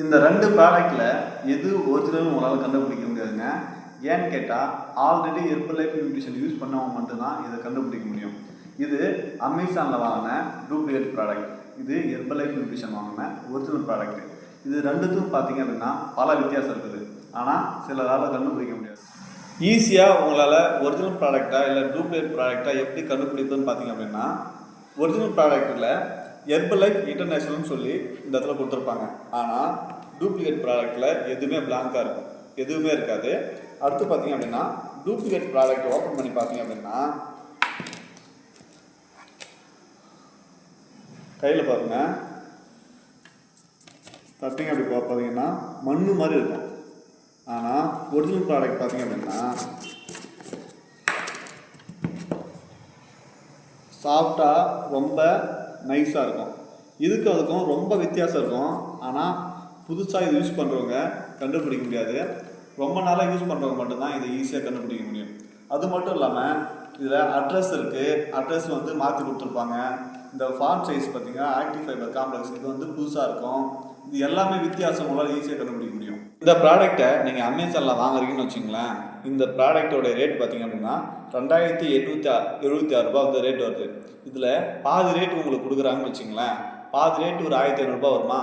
இந்த ரெண்டு ப்ராடக்ட்டில் எது ஒரிஜினல் உங்களால் கண்டுபிடிக்க முடியாதுங்க ஏன்னு கேட்டால் already Herbalife nutrition use பண்ணவங்க மட்டும்தான் இதை கண்டுபிடிக்க முடியும். இது அமேசானில் வாங்கின டூப்ளிகேட் ப்ராடக்ட் இது ஹெர்பல் லைஃப் நியூட்ரிஷன் வாங்கின ஒரிஜினல் ப்ராடக்ட் இது ரெண்டுத்துக்கும் பார்த்தீங்க அப்படின்னா பல வித்தியாசம் இருக்குது. ஆனால் சிலரால் கண்டுபிடிக்க முடியாது. ஈஸியாக உங்களால் ஒரிஜினல் ப்ராடக்டாக இல்லை டூப்ளிகேட் ப்ராடக்டாக எப்படி கண்டுபிடிப்பதுன்னு பார்த்தீங்க அப்படின்னா ஒரிஜினல் ப்ராடக்ட்டில் ஹெர்பலைஃப் இன்டர்நேஷனல்னு சொல்லி இந்த இடத்துல கொடுத்துருப்பாங்க. ஆனால் டூப்ளிகேட் ப்ராடக்ட்டில் எதுவுமே பிளாங்காக இருக்கும். எதுவுமே இருக்காது. அடுத்து பார்த்தீங்க அப்படின்னா டூப்ளிகேட் ப்ராடக்ட் ஓப்பன் பண்ணி பார்த்தீங்க அப்படின்னா கையில் பாருங்க. தட்டிங்க அப்படி பார்த்தீங்கன்னா மண்ணு மாதிரி இருக்கும். ஆனால் ஒரிஜினல் ப்ராடக்ட் பார்த்தீங்க அப்படின்னா சாஃப்டாக ரொம்ப நைஸாக இருக்கும். இதுக்கு அதுக்கும் ரொம்ப வித்தியாசம் இருக்கும். ஆனால் புதுசாக இது யூஸ் பண்ணுறவங்க கண்டுபிடிக்க முடியாது. ரொம்ப நாளாக யூஸ் பண்ணுறவங்க மட்டும்தான் இதை ஈஸியாக கண்டுபிடிக்க முடியும். அது மட்டும் இல்லாமல் இதில் அட்ரஸ் இருக்குது அட்ரஸ் வந்து மாற்றி கொடுத்துருப்பாங்க. இந்த ஃபார்ம் சைஸ் பார்த்தீங்கன்னா ஆக்டிவ் ஃபைபர் காம்ப்ளெக்ஸ் இது வந்து புதுசாக இருக்கும். இது எல்லாமே வித்தியாசம் உங்களால் ஈஸியாக கண்டுபிடிக்க முடியும். இந்த ப்ராடக்ட்டை நீங்கள் அமேசானில் வாங்குறீங்கன்னு வச்சுங்களேன் இந்த ப்ராடக்ட்டோட ரேட் பார்த்தீங்க அப்படின்னா ரெண்டாயிரத்தி எட்நூற்றி எழுபத்தி ஆறு ரூபா வந்து ரேட் வருது. இதில் பாதி ரேட் உங்களுக்கு கொடுக்குறாங்கன்னு வச்சுங்களேன் பாதி ரேட் ஒரு ஆயிரத்தி ஐநூறுரூபா வருமா?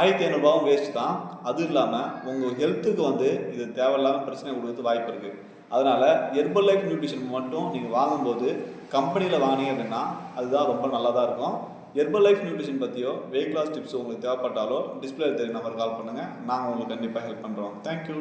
ஆயிரத்தி ஐநூறுபாவும் வேஸ்ட் தான். அதுவும் இல்லாமல் உங்கள் ஹெல்த்துக்கு வந்து இது தேவையில்லாமல் பிரச்சனை கொடுக்கறது வாய்ப்பு இருக்குது அதனால் ஹெர்பல் லைஃப் நியூட்ரிஷன் மட்டும் நீங்கள் வாங்கும்போது கம்பெனியில் வாங்கினீங்க அப்படின்னா அதுதான் ரொம்ப நல்லதாக இருக்கும். ஹெர்பல் லைஃப் நியூட்ரிஷன் பற்றியோ வெயிட் லாஸ் டிப்ஸ் உங்களுக்கு தேவைப்பட்டாலோ டிஸ்பிளே தெரிய நம்பர் கால் பண்ணுங்கள் நாங்கள் உங்களுக்கு கண்டிப்பாக ஹெல்ப் பண்ணுறோம் தேங்க்யூ